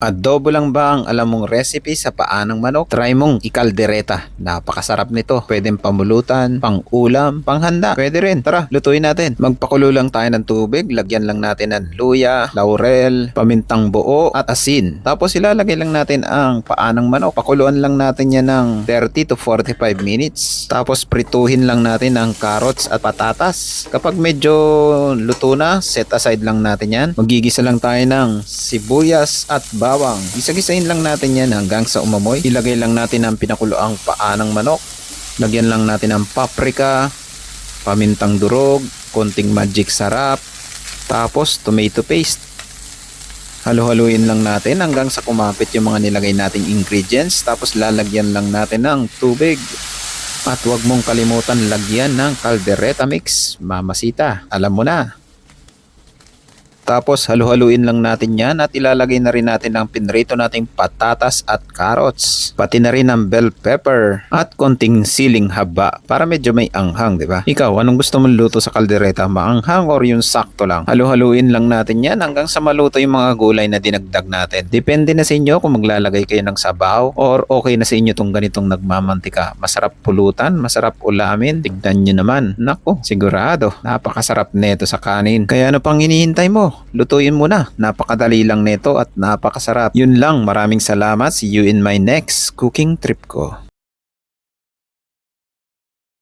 Adobo lang ba ang alam mong recipe sa paanang manok? Try mong ikaldereta. Napakasarap nito. Pwedeng pamulutan, pang ulam, panghanda. Pwede rin. Tara, lutuin natin. Magpakulo lang tayo ng tubig. Lagyan lang natin ng luya, laurel, pamintang buo, at asin. Tapos ilalagay lang natin ang paanang manok. Pakuluan lang natin yan ng 30 to 45 minutes. Tapos prituhin lang natin ang carrots at patatas. Kapag medyo luto na, set aside lang natin yan. Magigisa lang tayo ng sibuyas at bawang. Gisa-gisahin lang natin yan hanggang sa umamoy. Ilagay lang natin ang pinakuloang paa ng manok. Lagyan lang natin ang paprika, pamintang durog, konting magic sarap, tapos tomato paste. Halo-haluin lang natin hanggang sa kumapit yung mga nilagay nating ingredients tapos lalagyan lang natin ng tubig. At huwag mong kalimutan lagyan ng caldereta mix, mamasita. Alam mo na. Tapos halu-haluin lang natin yan at ilalagay na rin natin ang pinrito nating patatas at carrots. Pati na rin ang bell pepper at konting siling haba para medyo may anghang, di ba? Ikaw, anong gusto mong luto sa kaldereta? Maanghang or yung sakto lang? Halu-haluin lang natin yan hanggang sa maluto yung mga gulay na dinagdag natin. Depende na sa inyo kung maglalagay kayo ng sabaw or okay na sa inyo tong ganitong nagmamantika. Masarap pulutan, masarap ulamin. Tignan nyo naman. Nako, sigurado. Napakasarap neto sa kanin. Kaya ano pang hinihintay mo? Lutuin mo na. Napakadali lang neto at napakasarap. Yun lang. Maraming salamat. See you in my next cooking trip ko.